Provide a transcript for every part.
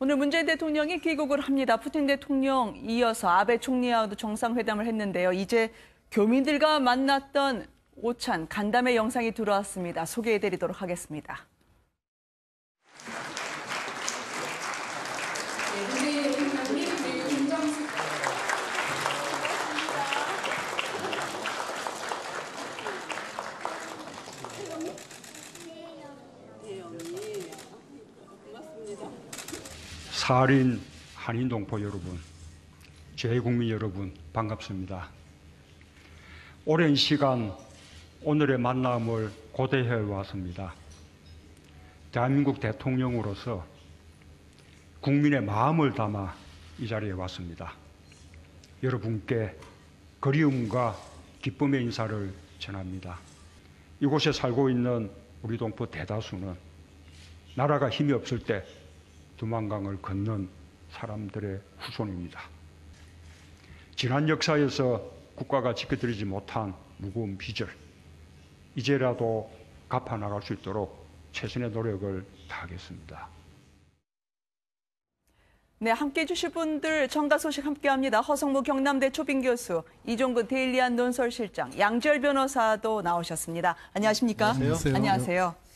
오늘 문재인 대통령이 귀국을 합니다. 푸틴 대통령 이어서 아베 총리와도 정상회담을 했는데요. 이제 교민들과 만났던 오찬 간담회 영상이 들어왔습니다. 소개해드리도록 하겠습니다. 사린 한인 동포 여러분, 재국민 여러분 반갑습니다. 오랜 시간 오늘의 만남을 고대해 왔습니다. 대한민국 대통령으로서 국민의 마음을 담아 이 자리에 왔습니다. 여러분께 그리움과 기쁨의 인사를 전합니다. 이곳에 살고 있는 우리 동포 대다수는 나라가 힘이 없을 때 두만강을 건넌 사람들의 후손입니다. 지난 역사에서 국가가 지켜드리지 못한 무거운 빚을 이제라도 갚아 나갈 수 있도록 최선의 노력을 다하겠습니다. 네, 함께 해주실 분들 청가 소식 함께합니다. 허성무 경남대 초빙 교수, 이종근 데일리안 논설실장, 양지열 변호사도 나오셨습니다. 안녕하십니까? 안녕하세요. 안녕하세요.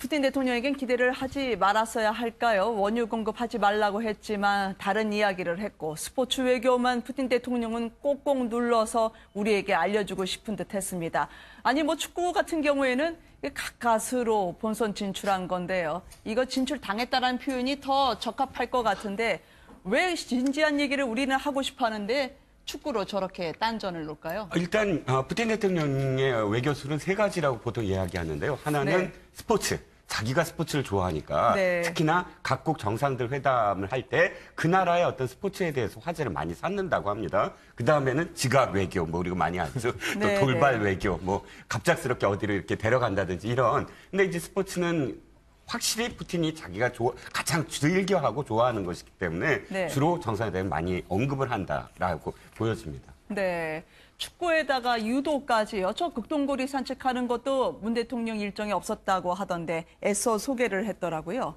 푸틴 대통령에겐 기대를 하지 말았어야 할까요? 원유 공급하지 말라고 했지만 다른 이야기를 했고 스포츠 외교만 푸틴 대통령은 꼭꼭 눌러서 우리에게 알려주고 싶은 듯 했습니다. 아니 뭐 축구 같은 경우에는 가까스로 본선 진출한 건데요. 이거 진출 당했다라는 표현이 더 적합할 것 같은데 왜 진지한 얘기를 우리는 하고 싶어 하는데 축구로 저렇게 딴전을 놓을까요? 일단 어, 푸틴 대통령의 외교술은 세 가지라고 보통 이야기하는데요. 하나는 네. 스포츠. 자기가 스포츠를 좋아하니까 네. 특히나 각국 정상들 회담을 할 때 그 나라의 어떤 스포츠에 대해서 화제를 많이 쌓는다고 합니다. 그 다음에는 지각 외교, 뭐 우리가 많이 하죠. 네, 또 돌발 네. 외교, 뭐 갑작스럽게 어디를 이렇게 데려간다든지 이런. 근데 이제 스포츠는 확실히 푸틴이 자기가 좋아- 가장 즐겨하고 좋아하는 것이기 때문에 네. 주로 정상회담에 많이 언급을 한다라고 보여집니다. 네. 축구에다가 유도까지요. 저 극동거리 산책하는 것도 문 대통령 일정에 없었다고 하던데 애써 소개를 했더라고요.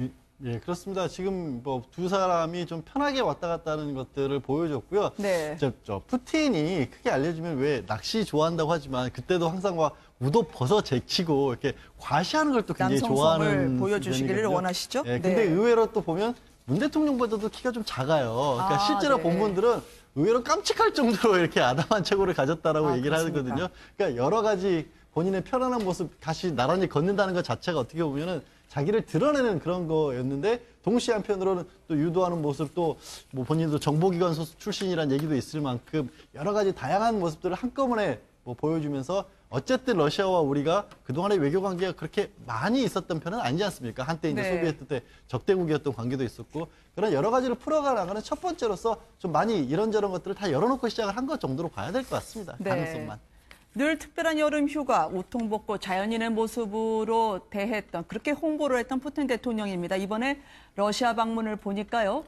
예, 예, 그렇습니다. 지금 뭐 두 사람이 좀 편하게 왔다 갔다 하는 것들을 보여줬고요. 네. 저, 저 푸틴이 크게 알려지면 왜 낚시 좋아한다고 하지만 그때도 항상 막 우도 벗어 제치고 이렇게 과시하는 걸 또 굉장히 좋아하는 보여주시기를 편이거든요. 원하시죠? 예, 근데 네. 의외로 또 보면 문 대통령보다도 키가 좀 작아요. 그러니까 아, 실제로 네. 본 분들은 의외로 깜찍할 정도로 이렇게 아담한 체구를 가졌다라고 아, 얘기를 그렇습니까? 하거든요. 그러니까 여러 가지 본인의 편안한 모습 다시 나란히 걷는다는 것 자체가 어떻게 보면은 자기를 드러내는 그런 거였는데 동시에 한편으로는 또 유도하는 모습 또뭐 본인도 정보기관 소속 출신이란 얘기도 있을 만큼 여러 가지 다양한 모습들을 한꺼번에 뭐 보여주면서 어쨌든 러시아와 우리가 그동안의 외교 관계가 그렇게 많이 있었던 편은 아니지 않습니까? 한때 이제 네. 소비에트 때 적대국이었던 관계도 있었고 그런 여러 가지를 풀어가 나가는 첫 번째로서 좀 많이 이런저런 것들을 다 열어놓고 시작을 한 것 정도로 봐야 될 것 같습니다. 네. 가능성만. 늘 특별한 여름 휴가, 우통벗고 자연인의 모습으로 대했던 그렇게 홍보를 했던 푸틴 대통령입니다. 이번에 러시아 방문을 보니까요.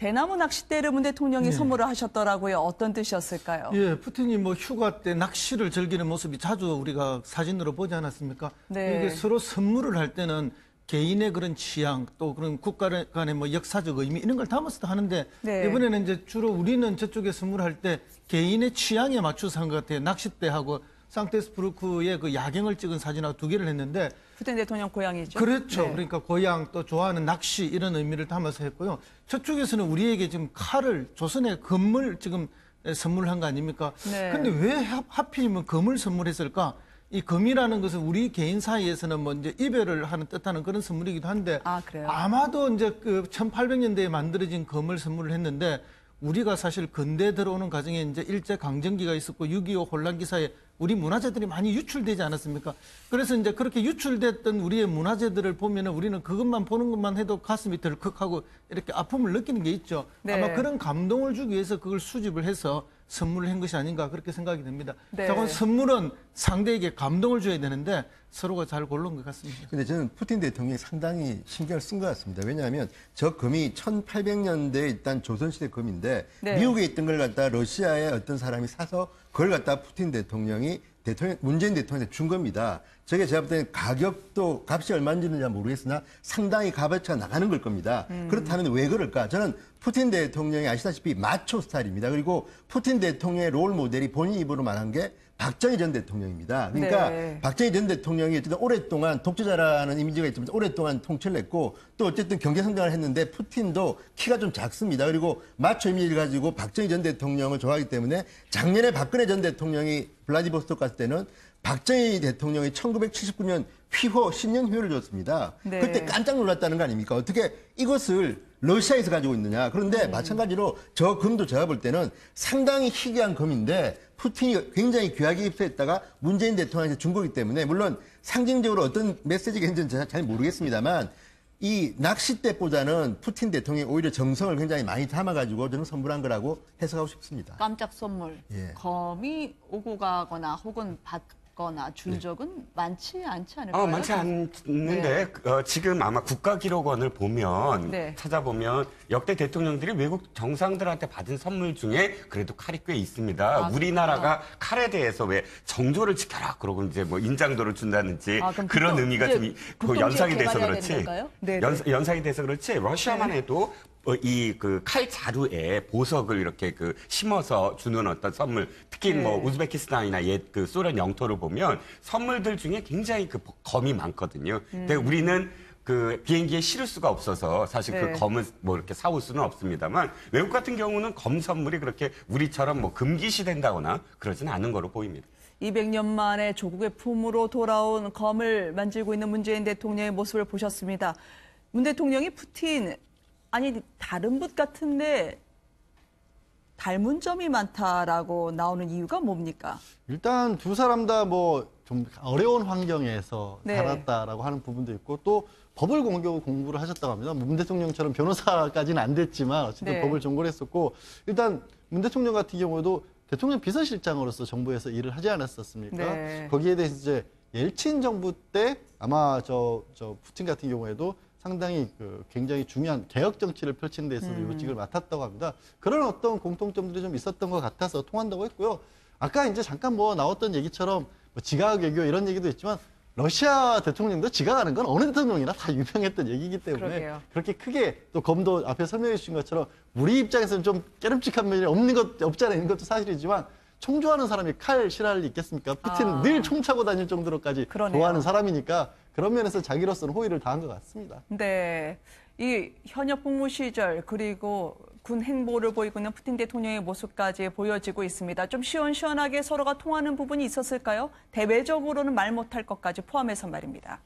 대나무 낚싯대를 문 대통령이 선물을 하셨더라고요. 어떤 뜻이었을까요? 예, 푸틴이 뭐 휴가 때 낚시를 즐기는 모습이 자주 우리가 사진으로 보지 않았습니까? 네. 이게 서로 선물을 할 때는 개인의 그런 취향 또 그런 국가 간의 뭐 역사적 의미 이런 걸 담아서 하는데 네. 이번에는 이제 주로 우리는 저쪽에 선물할 때 개인의 취향에 맞춰서 한 것 같아요. 낚싯대하고 상테스부르크의 그 야경을 찍은 사진하고 두 개를 했는데 푸틴 대통령 고향이죠. 그렇죠. 네. 그러니까 고향 또 좋아하는 낚시 이런 의미를 담아서 했고요. 저쪽에서는 우리에게 지금 칼을 조선의 금을 지금 선물한 거 아닙니까? 네. 근데 왜 하- 하필이면 금을 선물했을까? 이 금이라는 것은 우리 개인 사이에서는 뭐 이제 이별을 하는 뜻하는 그런 선물이기도 한데 아, 그래요? 아마도 이제 그 1800년대에 만들어진 금을 선물을 했는데 우리가 사실 근대 들어오는 과정에 이제 일제 강점기가 있었고 6.25 혼란 기사에 우리 문화재들이 많이 유출되지 않았습니까? 그래서 이제 그렇게 유출됐던 우리의 문화재들을 보면은 우리는 그것만 보는 것만 해도 가슴이 덜컥하고 이렇게 아픔을 느끼는 게 있죠. 네. 아마 그런 감동을 주기 위해서 그걸 수집을 해서 선물을 한 것이 아닌가 그렇게 생각이 됩니다. 네. 저건 선물은 상대에게 감동을 줘야 되는데 서로가 잘 고른 것 같습니다. 근데 저는 푸틴 대통령이 상당히 신경을 쓴 것 같습니다. 왜냐하면 저 금이 1800년대 일단 조선시대 금인데 네. 미국에 있던 걸 갖다 러시아의 어떤 사람이 사서 그걸 갖다 푸틴 대통령이 대통령 문재인 대통령한테 준 겁니다. 저게 제가 볼 때는 가격도 값이 얼마인지는 잘 모르겠으나 상당히 값어치가 나가는 걸 겁니다. 그렇다면 왜 그럴까? 저는 푸틴 대통령이 아시다시피 마초 스타일입니다. 그리고 푸틴 대통령의 롤 모델이 본인 입으로 말한 게 박정희 전 대통령입니다. 그러니까 네. 박정희 전 대통령이 어쨌든 오랫동안 독재자라는 이미지가 있지만 오랫동안 통치를 했고 또 어쨌든 경제 성장을 했는데 푸틴도 키가 좀 작습니다. 그리고 마초 이미지를 가지고 박정희 전 대통령을 좋아하기 때문에 작년에 박근혜 전 대통령이 블라디보스토크 갔을 때는 박정희 대통령이 1979년 휘호 신년휴를 줬습니다. 네. 그때 깜짝 놀랐다는 거 아닙니까? 어떻게 이것을 러시아에서 가지고 있느냐. 그런데 마찬가지로 저 금도 제가 볼 때는 상당히 희귀한 금인데 푸틴이 굉장히 귀하게 입수했다가 문재인 대통령한테 준 거기 때문에 물론 상징적으로 어떤 메시지가 있는지는 잘 모르겠습니다만 이 낚싯대보다는 푸틴 대통령이 오히려 정성을 굉장히 많이 담아가지고 저는 선물한 거라고 해석하고 싶습니다. 깜짝 선물. 예. 검이 오고 가거나 혹은 받 거나 준 적은 많지 않지 않을까요? 어, 많지 않는데 어, 지금 아마 국가기록원을 보면 네. 찾아보면 역대 대통령들이 외국 정상들한테 받은 선물 중에 그래도 칼이 꽤 있습니다. 아, 우리나라가 칼에 대해서 왜 정조를 지켜라 그러고 이제 뭐 인장도를 준다든지 아, 그럼 그런 의미가 이제 좀 이- 그 연상이 돼서 개발해야 그렇지. 건가요? 네, 연, 연상이 돼서 그렇지 러시아만 해도 어, 이 그 칼 자루에 보석을 이렇게 그 심어서 주는 어떤 선물 특히 네. 뭐 우즈베키스탄이나 옛 그 소련 영토를 보면 선물들 중에 굉장히 그 검이 많거든요. 근데 우리는 그 비행기에 실을 수가 없어서 사실 네. 그 검을 뭐 이렇게 사올 수는 없습니다만 외국 같은 경우는 검 선물이 그렇게 우리처럼 뭐 금기시 된다거나 그러지는 않은 거로 보입니다. 200년 만에 조국의 품으로 돌아온 검을 만지고 있는 문재인 대통령의 모습을 보셨습니다. 문 대통령이 푸틴 아니 다른 분 같은데 닮은 점이 많다라고 나오는 이유가 뭡니까? 일단 두 사람 다 뭐 좀 어려운 환경에서 네. 살았다라고 하는 부분도 있고 또 법을 공교 공부를 하셨다고 합니다. 문 대통령처럼 변호사까지는 안 됐지만 어쨌든 네. 법을 전공을 했었고 일단 문 대통령 같은 경우도 대통령 비서실장으로서 정부에서 일을 하지 않았었습니까? 네. 거기에 대해서 이제 옐친 정부 때 아마 저, 저 푸틴 같은 경우에도 상당히 그 굉장히 중요한 개혁 정치를 펼치는 데 있어서 음. 요직을 맡았다고 합니다. 그런 어떤 공통점들이 좀 있었던 것 같아서 통한다고 했고요. 아까 이제 잠깐 뭐 나왔던 얘기처럼 뭐 지각 외교 이런 얘기도 있지만 러시아 대통령도 지각하는 건 어느 대통령이나 다 유명했던 얘기이기 때문에 그러게요. 그렇게 크게 또 검도 앞에 설명해 주신 것처럼 우리 입장에서는 좀 깨름직한 면이 없는 것 없지 않아 있는 것도 사실이지만 총좋아하는 사람이 칼 실할 리 있겠습니까? 푸틴은 아. 늘 총 차고 다닐 정도로까지 그러네요. 좋아하는 사람이니까 그런 면에서 자기로서는 호의를 다한 것 같습니다. 네. 이 현역 복무 시절 그리고 군 행보를 보이고 있는 푸틴 대통령의 모습까지 보여지고 있습니다. 좀 시원시원하게 서로가 통하는 부분이 있었을까요? 대외적으로는 말 못할 것까지 포함해서 말입니다.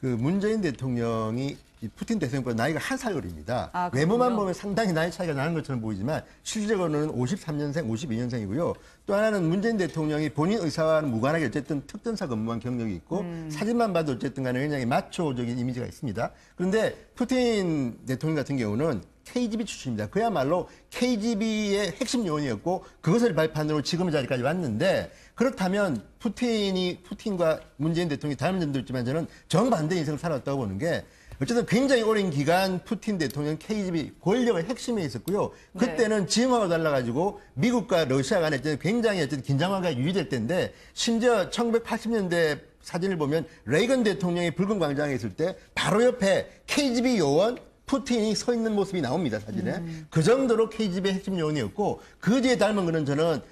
그 문재인 대통령이 이 푸틴 대통령보다 나이가 한 살 어립니다. 아. 외모만 보면 상당히 나이 차이가 나는 것처럼 보이지만 실질적으로는 53년생, 52년생이고요. 또 하나는 문재인 대통령이 본인 의사와는 무관하게 어쨌든 특전사 근무한 경력이 있고 음. 사진만 봐도 어쨌든 간에 굉장히 마초적인 이미지가 있습니다. 그런데 푸틴 대통령 같은 경우는 KGB 출신입니다. 그야말로 KGB의 핵심 요원이었고 그것을 발판으로 지금의 자리까지 왔는데 그렇다면 푸틴이 푸틴과 문재인 대통령이 닮은 점도 있지만 저는 정반대 인생을 살았다고 보는 게 어쨌든 굉장히 오랜 기간 푸틴 대통령 KGB 권력의 핵심에 있었고요. 그때는 지금하고 달라가지고 미국과 러시아 간에 굉장히 어쨌든 긴장화가 유지될 때인데 심지어 1980년대 사진을 보면 레이건 대통령이 붉은 광장에 있을 때 바로 옆에 KGB 요원 푸틴이 서 있는 모습이 나옵니다 사진에. 그 정도로 KGB의 핵심 요원이었고 그 뒤에 닮은 거는 저는 푸-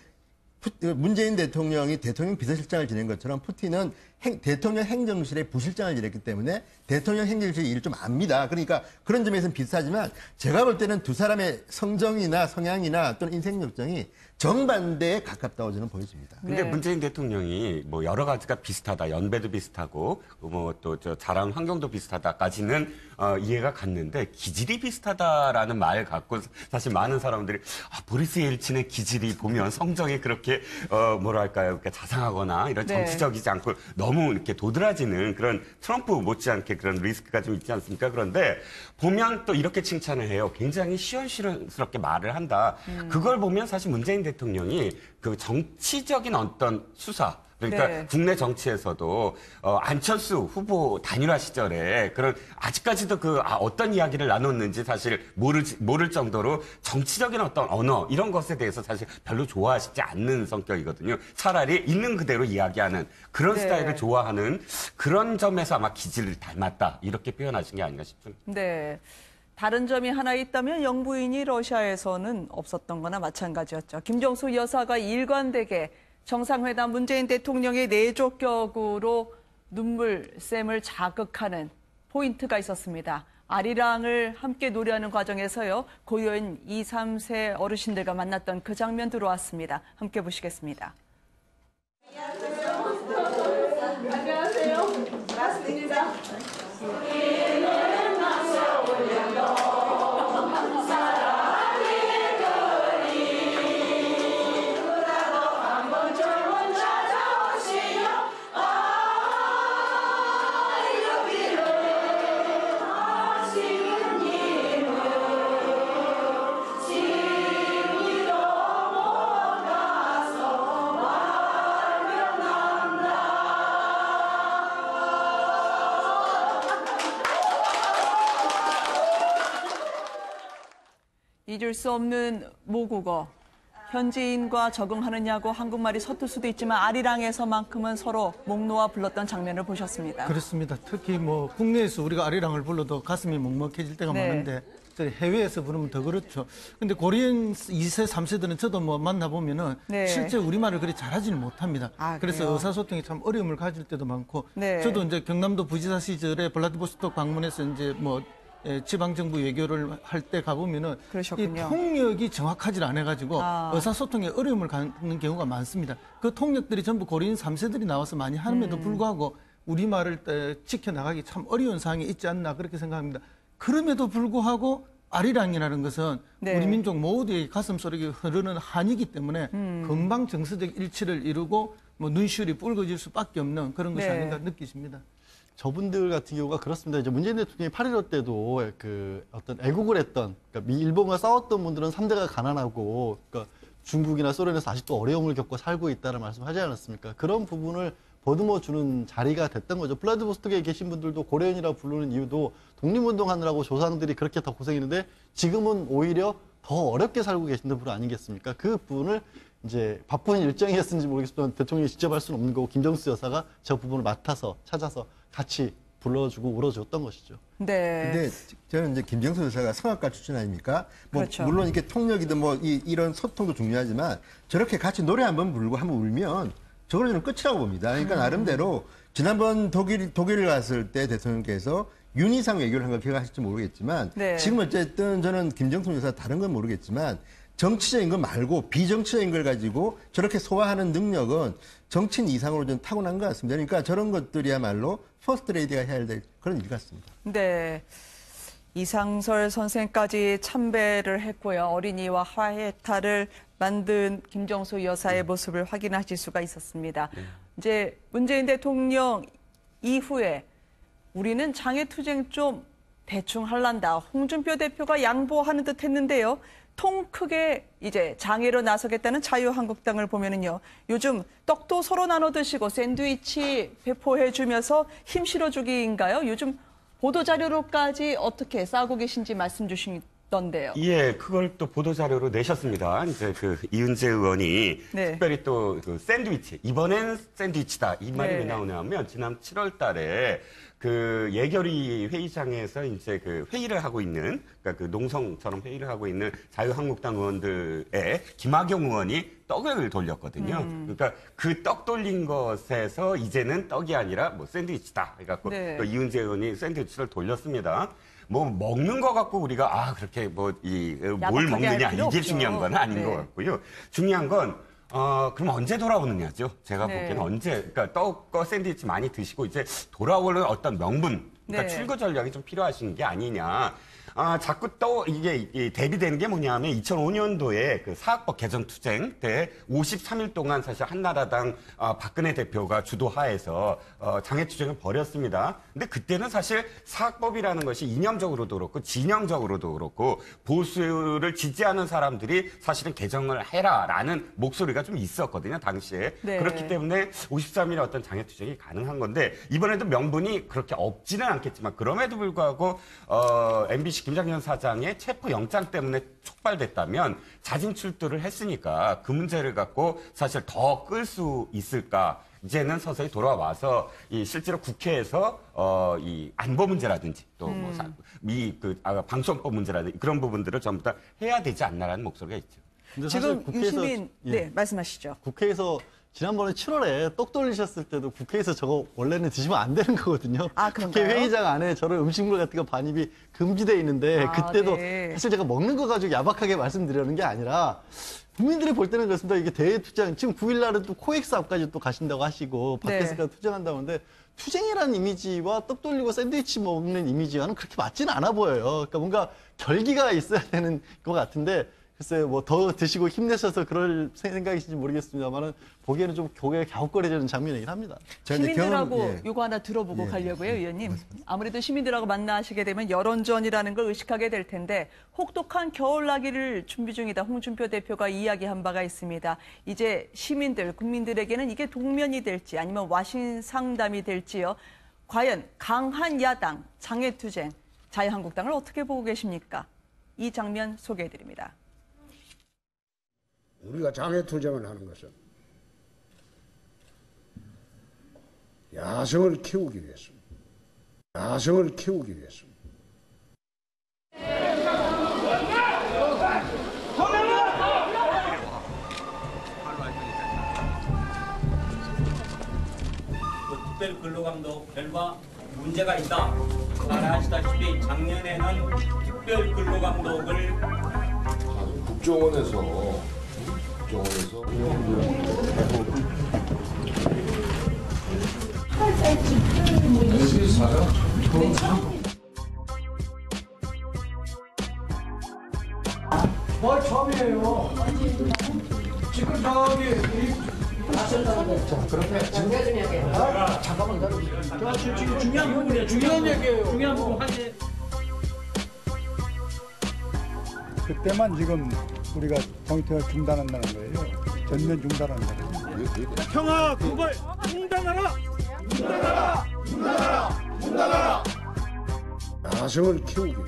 문재인 대통령이 대통령 비서실장을 지낸 것처럼 푸틴은 행- 대통령 행정실의 부실장을 지냈기 때문에 대통령 행정실 일을 좀 압니다. 그러니까 그런 점에서는 비슷하지만 제가 볼 때는 두 사람의 성정이나 성향이나 또는 인생 역정이 정반대에 가깝다고 저는 보여집니다. 근데 네. 문재인 대통령이 뭐 여러 가지가 비슷하다, 연배도 비슷하고 뭐 또 저 자란 환경도 비슷하다까지는 어, 이해가 갔는데 기질이 비슷하다라는 말 갖고 사실 많은 사람들이 아, 보리스 옐친의 기질이 보면 성정이 그렇게 어, 뭐랄까요, 그러니까 자상하거나 이런 네. 정치적이지 않고 너무 이렇게 도드라지는 그런 트럼프 못지않게 그런 리스크가 좀 있지 않습니까? 그런데 보면 또 이렇게 칭찬을 해요. 굉장히 시원시원스럽게 말을 한다. 그걸 보면 사실 문재인 대통령이 그 정치적인 어떤 수사 그러니까 네. 국내 정치에서도 어, 안철수 후보 단일화 시절에 그런 아직까지도 그 아, 어떤 이야기를 나눴는지 사실 모를 모를 정도로 정치적인 어떤 언어 이런 것에 대해서 사실 별로 좋아하시지 않는 성격이거든요. 차라리 있는 그대로 이야기하는 그런 네. 스타일을 좋아하는 그런 점에서 아마 기질을 닮았다 이렇게 표현하신 게 아닌가 싶습니다. 네. 다른 점이 하나 있다면 영부인이 러시아에서는 없었던 거나 마찬가지였죠. 김정수 여사가 일관되게 정상회담 문재인 대통령의 내조격으로 눈물샘을 자극하는 포인트가 있었습니다. 아리랑을 함께 노래하는 과정에서요. 고요인 2, 3세 어르신들과 만났던 그 장면 들어왔습니다. 함께 보시겠습니다. 잊을 수 없는 모국어. 현지인과 적응하느냐고 한국말이 서툴 수도 있지만 아리랑에서만큼은 서로 목 놓아 불렀던 장면을 보셨습니다. 그렇습니다. 특히 뭐 국내에서 우리가 아리랑을 불러도 가슴이 먹먹해질 때가 네. 많은데 저 해외에서 부르면 더 그렇죠. 근데 고리엔 2세, 3세들은 저도 뭐 만나보면은 네. 실제 우리말을 그리 잘하지는 못합니다. 아, 그래서 그래요? 의사소통에 참 어려움을 가질 때도 많고 네. 저도 이제 경남도 부지사 시절에 블라디보스톡 방문해서 이제 뭐 예, 지방정부 외교를 할 때 가보면은 그러셨군요. 이 통역이 정확하지 않아가지고 아. 의사소통에 어려움을 갖는 경우가 많습니다. 그 통역들이 전부 고려인 3세들이 나와서 많이 함에도 음. 불구하고 우리말을 에, 지켜나가기 참 어려운 상황이 있지 않나 그렇게 생각합니다. 그럼에도 불구하고 아리랑이라는 것은 네. 우리 민족 모두의 가슴 속에 흐르는 한이기 때문에 음. 금방 정서적 일치를 이루고 뭐 눈시울이 붉어질 수밖에 없는 그런 것이 네. 아닌가 느끼십니다. 저분들 같은 경우가 그렇습니다. 이제 문재인 대통령이 8.15 때도 그 어떤 애국을 했던, 그러니까 미, 일본과 싸웠던 분들은 3대가 가난하고, 그러니까 중국이나 소련에서 아직도 어려움을 겪고 살고 있다는 말씀 하지 않았습니까? 그런 부분을 보듬어 주는 자리가 됐던 거죠. 블라디보스톡에 계신 분들도 고려인이라 부르는 이유도 독립운동하느라고 조상들이 그렇게 다 고생했는데 지금은 오히려 더 어렵게 살고 계신 분 아니겠습니까? 그 부분을 이제 바쁜 일정이었는지 모르겠지만 대통령이 직접 할 수는 없는 거고 김정수 여사가 저 부분을 맡아서 찾아서 같이 불러주고 울어줬던 것이죠. 네. 근데 저는 이제 김정수 여사가 성악가 출신 아닙니까? 뭐 그렇죠. 물론 이렇게 통역이든 뭐 이, 런 소통도 중요하지만 저렇게 같이 노래 한번 부르고 한번 울면 저걸 저는 끝이라고 봅니다. 그러니까 나름대로 지난번 독일 독일을 갔을 때 대통령께서 윤희상 외교를 한 걸 기억하실지 모르겠지만 네. 지금 어쨌든 저는 김정수 여사 다른 건 모르겠지만 정치적인 거 말고 비정치적인 걸 가지고 저렇게 소화하는 능력은 정치인 이상으로 좀 타고난 것 같습니다. 그러니까 저런 것들이야말로 퍼스트 레이디가 해야 될 그런 일 같습니다. 네. 이상설 선생까지 참배를 했고요. 어린이와 화해타를 만든 김정수 여사의 모습을 확인하실 수가 있었습니다. 이제 문재인 대통령 이후에 우리는 장애투쟁 좀 대충 할란다. 홍준표 대표가 양보하는 듯 했는데요. 통 크게 이제 장애로 나서겠다는 자유한국당을 보면은요. 요즘 떡도 서로 나눠 드시고 샌드위치 배포해 주면서 힘 실어 주기인가요? 요즘 보도 자료로까지 어떻게 싸고 계신지 말씀 주시 던데요. 예, 그걸 또 보도 자료로 내셨습니다. 이제 그 이은재 의원이 네. 특별히 또 그 샌드위치, 이번엔 샌드위치다. 이 말이 네. 왜 나오냐면 지난 7월 달에 그 예결위 회의장에서 이제 그 회의를 하고 있는, 그러니까 그 농성처럼 회의를 하고 있는 자유한국당 의원들의 김학용 의원이 떡을 돌렸거든요. 음. 그러니까 그 떡 돌린 것에서 이제는 떡이 아니라 뭐 샌드위치다. 해갖고 네. 또 이은재 의원이 샌드위치를 돌렸습니다. 뭐 먹는 거 갖고 우리가 아 그렇게 뭐 이 뭘 먹느냐 이게 없죠. 중요한 건 아닌 네. 것 같고요. 중요한 건 어, 그럼 언제 돌아오느냐죠. 제가 네. 보기에는 언제, 그러니까 떡과 샌드위치 많이 드시고 이제 돌아오는 어떤 명분, 그러니까 네. 출구 전략이 좀 필요하신 게 아니냐. 아, 자꾸 또 이게 이 대비되는 게 뭐냐면 2005년도에 그 사학법 개정 투쟁 때 53일 동안 사실 한나라당 아, 박근혜 대표가 주도하에서 어, 장애 투쟁을 벌였습니다. 근데 그때는 사실 사학법이라는 것이 이념적으로도 그렇고 진영적으로도 그렇고 보수를 지지하는 사람들이 사실은 개정을 해라라는 목소리가 좀 있었거든요, 당시에. 네. 그렇기 때문에 53일의 어떤 장애 투쟁이 가능한 건데 이번에도 명분이 그렇게 없지는 않겠지만 그럼에도 불구하고 어, MBC 김장현 사장의 체포 영장 때문에 촉발됐다면 자진 출두를 했으니까 그 문제를 갖고 사실 더 끌 수 있을까? 이제는 서서히 돌아와서 이 실제로 국회에서 어, 이 안보 문제라든지 또뭐이그 아, 방송법 문제라든지 그런 부분들을 전부 다 해야 되지 않나라는 목소리가 있죠. 근데 사실 지금 국회에서- 유시민 예. 네 말씀하시죠. 국회에서 지난번에 7월에 떡 돌리셨을 때도 국회에서 저거 원래는 드시면 안 되는 거거든요. 아? 국회 회의장 안에 저런 음식물 같은 거 반입이 금지돼 있는데 아, 그때도 네. 사실 제가 먹는 거 가지고 야박하게 말씀드리는 게 아니라 국민들이 볼 때는 그렇습니다. 이게 대투쟁 지금 9일 날은 또 코엑스 앞까지 또 가신다고 하시고 네. 밖에서까지 투쟁한다고 하는데 투쟁이라는 이미지와 떡 돌리고 샌드위치 먹는 이미지와는 그렇게 맞지는 않아 보여요. 그러니까 뭔가 결기가 있어야 되는 것 같은데 글쎄요, 뭐 더 드시고 힘내셔서 그럴 생각이신지 모르겠습니다만은 보기에는 좀 고개가 갸웃거리는 장면이긴 합니다. 시민들하고 경험- 예. 요거 하나 들어보고 예, 가려고요, 의원님. 아무래도 시민들하고 만나시게 되면 여론전이라는 걸 의식하게 될 텐데 혹독한 겨울나기를 준비 중이다. 홍준표 대표가 이야기한 바가 있습니다. 이제 시민들, 국민들에게는 이게 동면이 될지 아니면 와신 상담이 될지요. 과연 강한 야당, 장애투쟁, 자유한국당을 어떻게 보고 계십니까? 이 장면 소개해드립니다. 우리가 장애 투쟁을 하는 것은 야성을 키우기 위해서입니다. 야성을 키우기 위해서입니다. 그 특별 근로감독 결과 문제가 있다. 잘 아시다시피 작년에는 특별 근로감독을 국정원에서 국정원에서 중요한 부분이에요. 중요한 얘기예요. 중요한 부분 하지. 그때만 지금 우리가 정치를 중단한다는 거예요. 전면 중단한다는 거예요. 평화 구걸 중단하라. 야성을 키우기 위해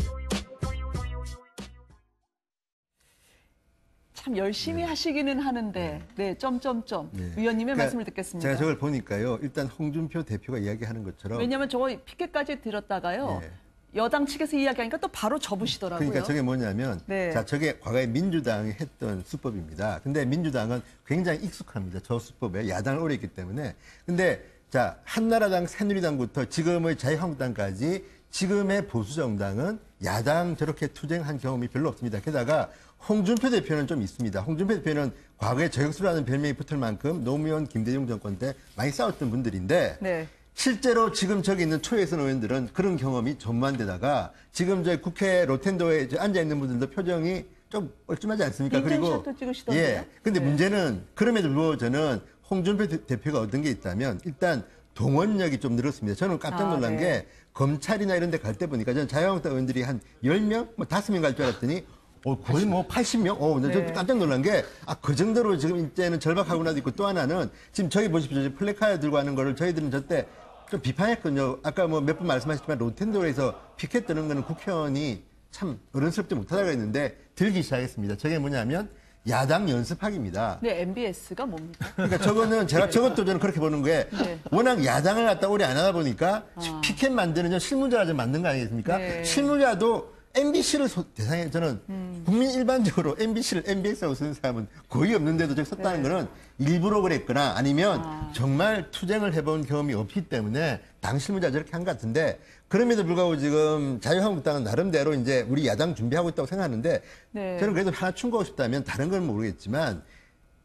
참 열심히 하시기는 하는데, 네, 점점점. 네. 위원님의 그러니까 말씀을 듣겠습니다. 제가 저걸 보니까요. 일단 홍준표 대표가 이야기하는 것처럼 왜냐하면 저거 피켓까지 들었다가요. 예. 여당 측에서 이야기하니까 또 바로 접으시더라고요. 그러니까 저게 뭐냐면 네. 자 저게 과거에 민주당이 했던 수법입니다. 근데 민주당은 굉장히 익숙합니다. 저 수법에 야당을 오래 했기 때문에. 근데 자 한나라당, 새누리당부터 지금의 자유한국당까지 지금의 보수 정당은 야당 저렇게 투쟁한 경험이 별로 없습니다. 게다가 홍준표 대표는 좀 있습니다. 홍준표 대표는 과거에 저격수라는 별명이 붙을 만큼 노무현 김대중 정권 때 많이 싸웠던 분들인데 네. 실제로 지금 저기 있는 초예선 의원들은 그런 경험이 전무한데다가 지금 저 국회 로텐도에 앉아 있는 분들도 표정이 좀 얼끔하지 않습니까? 인증샷도 찍으시던데요? 예. 근데 네. 문제는 그럼에도 불구하고 저는 홍준표 대- 대표가 얻은 게 있다면 일단 동원력이 좀 늘었습니다. 저는 깜짝 아, 놀란 네. 게 검찰이나 이런 데 갈 때 보니까 저는 자유한국당 의원들이 한 10명, 뭐 5명 갈 줄 알았더니 어, 거의 뭐 80명? 어, 네. 좀 깜짝 놀란 게, 아, 그 정도로 지금 이제는 절박하구나도 있고 또 하나는 지금 저기 보십시오. 저 플래카드 들고 하는 거를 저희들은 저때 좀 비판했거든요. 아까 뭐 몇 분 말씀하셨지만 로텐도에서 피켓 드는 거는 국회의원이 참 어른스럽지 못하다고 했는데 들기 시작했습니다. 저게 뭐냐면 야당 연습학입니다. 네, MBS가 뭡니까? 그러니까 저거는 제가 저것도 저는 그렇게 보는 게 네. 워낙 야당을 갖다 오래 안 하다 보니까 피켓 만드는 건 실무자가 좀 만든 거 아니겠습니까? 네. 실무자도 MBC를 대상에 저는 국민 일반적으로 MBC를 MBS라고 쓰는 사람은 거의 없는데도 저기 썼다는 거는 일부러 그랬거나 아니면 정말 투쟁을 해본 경험이 없기 때문에 당 실무자 저렇게 한 것 같은데 그럼에도 불구하고 지금 자유한국당은 나름대로 이제 우리 야당 준비하고 있다고 생각하는데 네. 저는 그래도 하나 충고하고 싶다면 다른 건 모르겠지만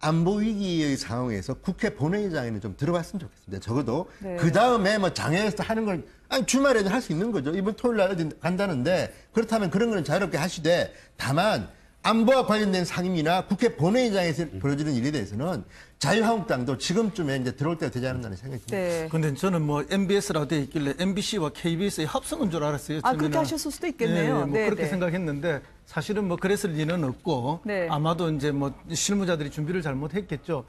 안보 위기의 상황에서 국회 본회의장에는 좀 들어봤으면 좋겠습니다. 적어도 네. 그 다음에 뭐 장애에서 하는 걸 아니 주말에는 할수 있는 거죠. 이번 토요일 날 어디 간다는데 그렇다면 그런 거는 자유롭게 하시되 다만 안보와 관련된 상임이나 국회 본회의장에서 벌어지는 일에 대해서는 자유한국당도 지금쯤에 이제 들어올 때가 되지 않았나는 생각이 듭니다. 네. 근데 저는 뭐 MBS라고 돼 있길래 MBC와 KBS의 합성인 줄 알았어요. 아, 그렇게. 하셨을 수도 있겠네요. 예, 뭐 네, 그렇게 네. 생각했는데 사실은 뭐 그랬을 리는 없고 네. 아마도 이제 뭐 실무자들이 준비를 잘못했겠죠.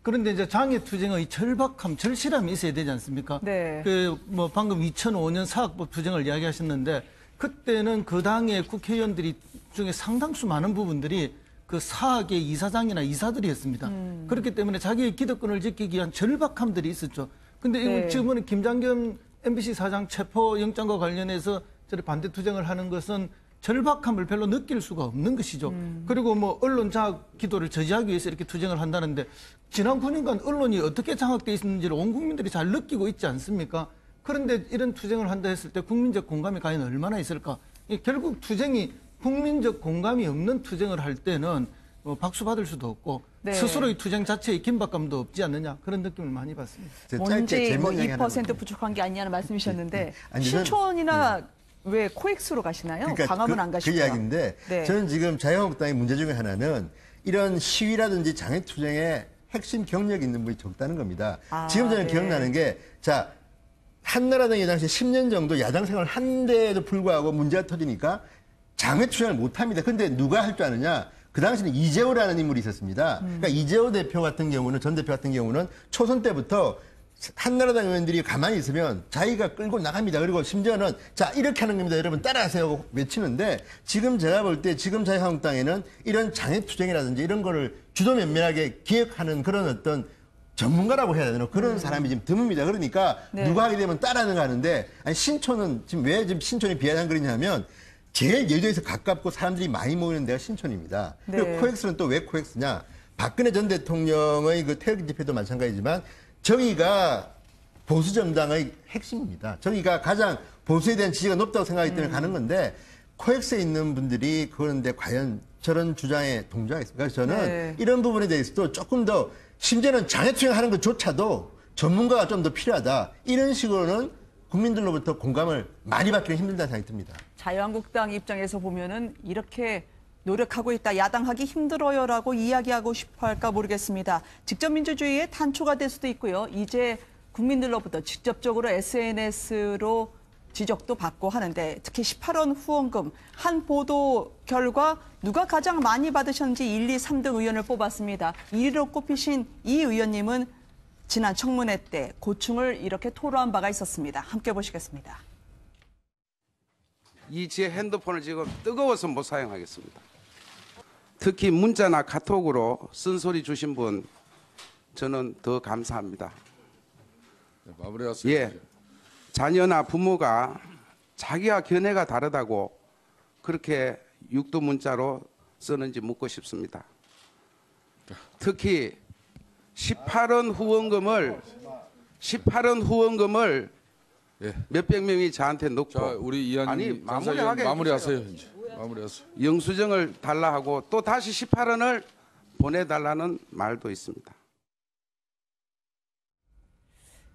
그런데 이제 장애 투쟁의 절박함, 절실함이 있어야 되지 않습니까? 네. 그뭐 방금 2005년 사학법 투쟁을 이야기하셨는데 그때는 그 당의 국회의원들이 중에 상당수 많은 부분들이 그 사학의 이사장이나 이사들이었습니다. 음. 그렇기 때문에 자기의 기득권을 지키기 위한 절박함들이 있었죠. 근데 네. 지금은 김장겸 MBC 사장 체포 영장과 관련해서 저리 반대 투쟁을 하는 것은 절박함을 별로 느낄 수가 없는 것이죠. 그리고 뭐 언론 장악 기도를 저지하기 위해서 이렇게 투쟁을 한다는데 지난 9년간 언론이 어떻게 장악돼 있는지를 온 국민들이 잘 느끼고 있지 않습니까? 그런데 이런 투쟁을 한다 했을 때 국민적 공감이 과연 얼마나 있을까? 이 결국 투쟁이 국민적 공감이 없는 투쟁을 할 때는 뭐 박수 받을 수도 없고 네. 스스로의 투쟁 자체에 긴박감도 없지 않느냐 그런 느낌을 많이 받습니다. 뭔지 뭐 재밌는 이야기 하나 2% 부족한 게 아니냐는 말씀이셨는데 아니, 저는- 신촌이나 왜 코엑스로 가시나요? 광화문 그, 안 가시고요. 그 이야기인데 네. 저는 지금 자유한국당의 문제 중에 하나는 이런 시위라든지 장애투쟁에 핵심 경력이 있는 분이 적다는 겁니다. 아, 지금 저는 네. 기억나는 게 자, 한나라당이 당시 10년 정도 야당 생활을 한데도 불구하고 문제가 터지니까 장외투쟁을 못합니다. 근데 누가 할 줄 아느냐? 그 당시는 이재호라는 인물이 있었습니다. 음. 그러니까 이재호 대표 같은 경우는 전 대표 같은 경우는 초선 때부터 한나라당 의원들이 가만히 있으면 자기가 끌고 나갑니다. 그리고 심지어는 자 이렇게 하는 겁니다. 여러분 따라하세요 하고 외치는데 지금 제가 볼 때 지금 자유한국당에는 이런 장애투쟁이라든지 이런 거를 주도 면밀하게 기획하는 그런 어떤 전문가라고 해야 되나 그런 사람이 지금 드뭅니다. 그러니까 네. 누가 하게 되면 따라하는 거 하는데 아니 신촌은 지금 왜 지금 신촌이 비아냥 그러냐면 제일 예도에서 가깝고 사람들이 많이 모이는 데가 신촌입니다. 네. 그리고 코엑스는 또 왜 코엑스냐? 박근혜 전 대통령의 그 태극기 집회도 마찬가지지만 저기가 보수 정당의 핵심입니다. 저기가 가장 보수에 대한 지지가 높다고 생각하기 때문에 가는 건데 코엑스에 있는 분들이 그런데 과연 저런 주장에 동조하겠습니까? 그래서 저는 네. 이런 부분에 대해서도 조금 더 심지어는 장애투쟁하는 것조차도 전문가가 좀 더 필요하다. 이런 식으로는 국민들로부터 공감을 많이 받기는 힘들다는 생각이 듭니다. 자유한국당 입장에서 보면은 이렇게 노력하고 있다, 야당하기 힘들어요라고 이야기하고 싶어 할까 모르겠습니다. 직접 민주주의의 단초가 될 수도 있고요. 이제 국민들로부터 직접적으로 SNS로 지적도 받고 하는데 특히 18원 후원금 한 보도 결과 누가 가장 많이 받으셨는지 1, 2, 3등 의원을 뽑았습니다. 1위로 꼽히신 이 의원님은 지난 청문회 때 고충을 이렇게 토로한 바가 있었습니다. 함께 보시겠습니다. 이 제 핸드폰을 지금 뜨거워서 못 사용하겠습니다. 특히 문자나 카톡으로 쓴소리 주신 분 저는 더 감사합니다. 마무리하세요. 예. 자녀나 부모가 자기와 견해가 다르다고 그렇게 육두 문자로 쓰는지 묻고 싶습니다. 특히 18원 후원금을 18원 후원금을 예. 몇백 명이 저한테 넣고 자, 우리 이한님 아니 마무리하게 마무리하세요. 이제. 마무리하세요. 영수증을 달라 하고 또 다시 18원을 보내달라는 말도 있습니다.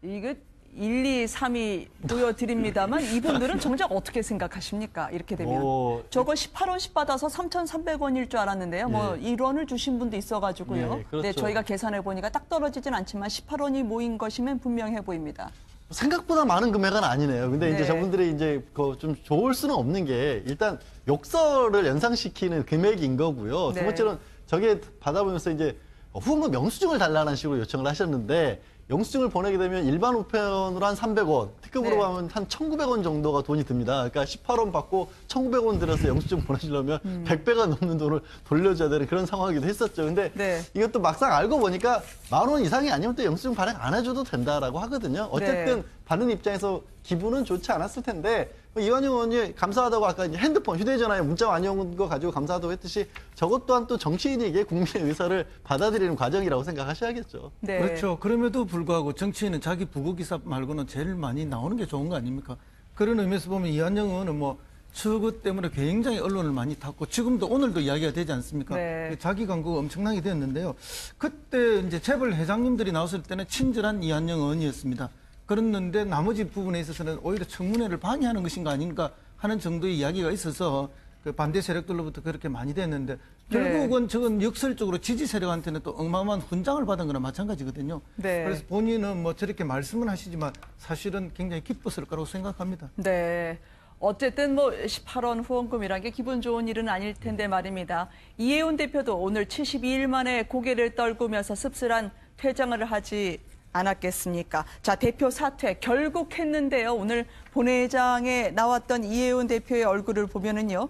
이거 1, 2, 3위 보여드립니다만 이분들은 정작 어떻게 생각하십니까? 이렇게 되면 뭐, 저거 18원씩 받아서 3,300원일 줄 알았는데요. 뭐 1원을 주신 분도 있어가지고요. 네, 그렇죠. 네, 저희가 계산해 보니까 딱 떨어지진 않지만 18원이 모인 것이면 분명해 보입니다. 생각보다 많은 금액은 아니네요. 근데 이제 네. 저분들이 이제 그좀 좋을 수는 없는 게 일단 욕설을 연상시키는 금액인 거고요. 네. 두 번째는 저게 받아보면서 이제 후원금 영수증을 달라는 식으로 요청을 하셨는데 영수증을 보내게 되면 일반 우편으로 한 300원, 특급으로 네. 가면 한 1,900원 정도가 돈이 듭니다. 그러니까 18원 받고 1,900원 들여서 영수증 보내주려면 음. 100배가 넘는 돈을 돌려줘야 되는 그런 상황이기도 했었죠. 근데 네. 이것도 막상 알고 보니까 만 원 이상이 아니면 또 영수증 발행 안 해줘도 된다라고 하거든요. 어쨌든 네. 받는 입장에서 기분은 좋지 않았을 텐데 뭐 이완용 의원이 감사하다고 아까 이제 핸드폰, 휴대전화에 문자 많이 온 거 가지고 감사하다고 했듯이 저것 또한 또 정치인에게 국민의 의사를 받아들이는 과정이라고 생각하셔야겠죠. 네. 그렇죠. 그럼에도 불구하고 정치인은 자기 부고 기사 말고는 제일 많이 나오는 게 좋은 거 아닙니까? 그런 의미에서 보면 이한영 의원은 뭐 저것 때문에 굉장히 언론을 많이 탔고 지금도 오늘도 이야기가 되지 않습니까? 네. 자기 광고가 엄청나게 되었는데요. 그때 이제 재벌 회장님들이 나왔을 때는 친절한 이한영 의원이었습니다. 그랬는데 나머지 부분에 있어서는 오히려 청문회를 방해하는 것인가 아닌가 하는 정도의 이야기가 있어서 그 반대 세력들로부터 그렇게 많이 됐는데 결국은 저건 역설적으로 지지 세력한테는 또 어마어마한 훈장을 받은 거나 마찬가지거든요. 네. 그래서 본인은 뭐 저렇게 말씀은 하시지만 사실은 굉장히 기뻤을 거라고 생각합니다. 네. 어쨌든 뭐 18원 후원금이란 게 기분 좋은 일은 아닐 텐데 말입니다. 이혜훈 대표도 오늘 72일 만에 고개를 떨구면서 씁쓸한 퇴장을 하지 않았겠습니까? 자, 대표 사퇴 결국 했는데요. 오늘 본회의장에 나왔던 이혜훈 대표의 얼굴을 보면은요.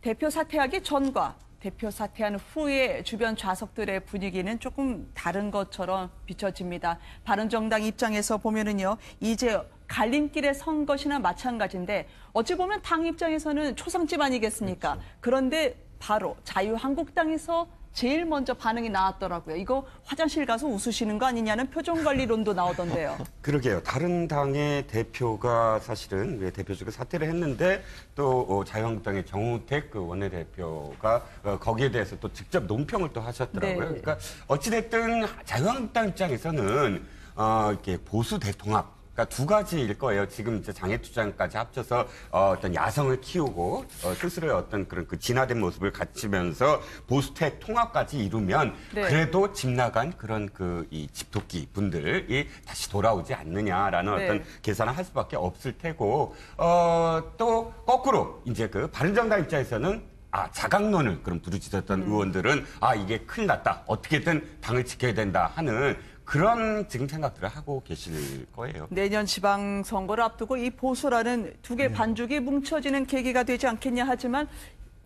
대표 사퇴하기 전과 대표 사퇴한 후의 주변 좌석들의 분위기는 조금 다른 것처럼 비춰집니다. 바른정당 입장에서 보면은요, 이제 갈림길에 선 것이나 마찬가지인데 어찌 보면 당 입장에서는 초상집 아니겠습니까? 그런데 바로 자유한국당에서 제일 먼저 반응이 나왔더라고요. 이거 화장실 가서 웃으시는 거 아니냐는 표정관리론도 나오던데요. 그러게요. 다른 당의 대표가 사실은 왜 대표직을 사퇴를 했는데 또 어, 자유한국당의 정우택 그 원내대표가 어, 거기에 대해서 또 직접 논평을 또 하셨더라고요. 네. 그러니까 어찌됐든 자유한국당 입장에서는 어, 이렇게 보수 대통합 그러니까 두 가지일 거예요. 지금 이제 장애투쟁까지 합쳐서 어, 어떤 야성을 키우고 어, 스스로의 어떤 그런 그 진화된 모습을 갖추면서 보수택 통합까지 이루면 네. 그래도 집 나간 그런 그 이 집토끼 분들이 다시 돌아오지 않느냐라는 네. 어떤 계산을 할 수밖에 없을 테고 어, 또 거꾸로 이제 그 바른정당 입장에서는 아 자강론을 그럼 부르짖었던 음. 의원들은 아 이게 큰일 났다 어떻게든 당을 지켜야 된다 하는 그런 지금 생각들을 하고 계실 거예요. 내년 지방선거를 앞두고 이 보수라는 두 개 반죽이 뭉쳐지는 계기가 되지 않겠냐 하지만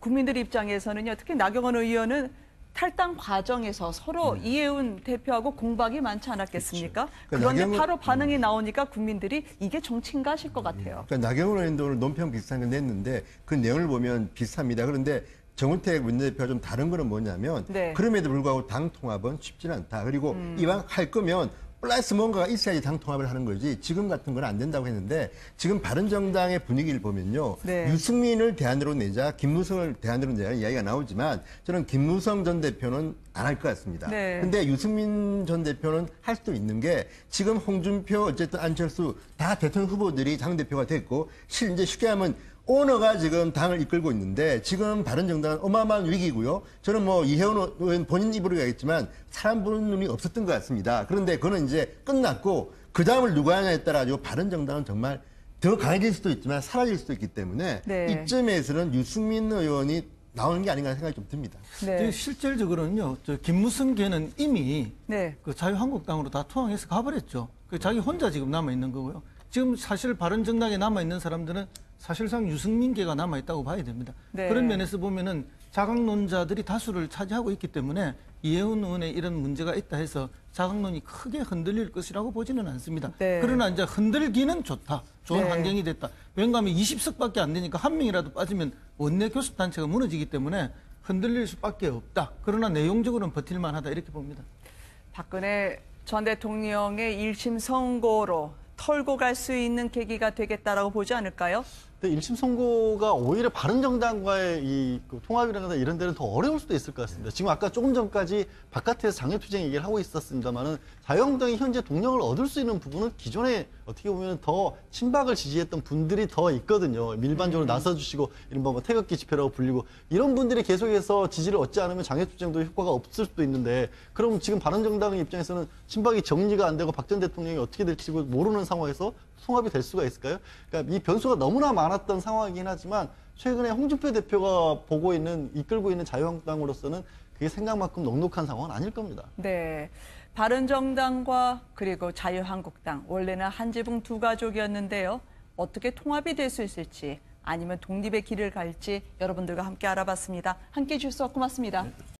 국민들 입장에서는요, 특히 나경원 의원은 탈당 과정에서 서로 이해운 대표하고 공박이 많지 않았겠습니까? 그러니까 그런데 나경원- 바로 반응이 나오니까 국민들이 이게 정치인가 하실 것 같아요. 그러니까 나경원 의원도 오늘 논평 비슷한 거 냈는데 그 내용을 보면 비슷합니다. 그런데 정우택 원내대표가 좀 다른 거는 뭐냐면 네. 그럼에도 불구하고 당 통합은 쉽지는 않다. 그리고 음. 이왕 할 거면 플러스 뭔가가 있어야지 당 통합을 하는 거지 지금 같은 건 안 된다고 했는데 지금 바른정당의 분위기를 보면요 네. 유승민을 대안으로 내자 김무성을 대안으로 내자 이야기가 나오지만 저는 김무성 전 대표는 안 할 것 같습니다. 네. 근데 유승민 전 대표는 할 수도 있는 게 지금 홍준표 어쨌든 안철수 다 대통령 후보들이 당 대표가 됐고 실 이제 쉽게 하면 오너가 지금 당을 이끌고 있는데 지금 바른정당은 어마어마한 위기고요. 저는 뭐 이혜원 의원 본인 입으로 가겠지만 사람 보는 눈이 없었던 것 같습니다. 그런데 그거는 이제 끝났고 그 다음을 누가 하냐에 따라 가지고 바른정당은 정말 더 강해질 수도 있지만 사라질 수도 있기 때문에 네. 이쯤에서는 유승민 의원이 나오는 게 아닌가 생각이 좀 듭니다. 네. 실질적으로는요, 저 김무성 걔는 이미 네. 그 자유한국당으로 다 투항해서 가버렸죠. 그 자기 혼자 지금 남아 있는 거고요. 지금 사실 바른정당에 남아 있는 사람들은 사실상 유승민계가 남아 있다고 봐야 됩니다. 네. 그런 면에서 보면은 자강론자들이 다수를 차지하고 있기 때문에 이혜훈 의원의 이런 문제가 있다 해서 자강론이 크게 흔들릴 것이라고 보지는 않습니다. 네. 그러나 이제 흔들기는 좋다. 좋은 네. 환경이 됐다. 왜냐하면 20석밖에 안 되니까 한 명이라도 빠지면 원내 교섭 단체가 무너지기 때문에 흔들릴 수밖에 없다. 그러나 내용적으로는 버틸 만 하다 이렇게 봅니다. 박근혜 전 대통령의 1심 선고로 털고 갈 수 있는 계기가 되겠다라고 보지 않을까요? 근데 1심 선고가 오히려 바른정당과의 이 그 통합이라든가 이런 데는 더 어려울 수도 있을 것 같습니다. 지금 아까 조금 전까지 바깥에서 장애투쟁 얘기를 하고 있었습니다만은 자유한국당이 현재 동력을 얻을 수 있는 부분은 기존에 어떻게 보면 더 친박을 지지했던 분들이 더 있거든요. 밀반적으로 나서주시고 이른바 뭐 태극기 집회라고 불리고 이런 분들이 계속해서 지지를 얻지 않으면 장애투쟁도 효과가 없을 수도 있는데 그럼 지금 바른정당 입장에서는 친박이 정리가 안 되고 박 전 대통령이 어떻게 될지 모르는 상황에서 통합이 될 수가 있을까요? 그러니까 이 변수가 너무나 많았던 상황이긴 하지만 최근에 홍준표 대표가 보고 있는 이끌고 있는 자유한국당으로서는 그게 생각만큼 넉넉한 상황은 아닐 겁니다. 네. 바른정당과 그리고 자유한국당 원래는 한 지붕 두 가족이었는데요. 어떻게 통합이 될 수 있을지 아니면 독립의 길을 갈지 여러분들과 함께 알아봤습니다. 함께 해주셔서 고맙습니다.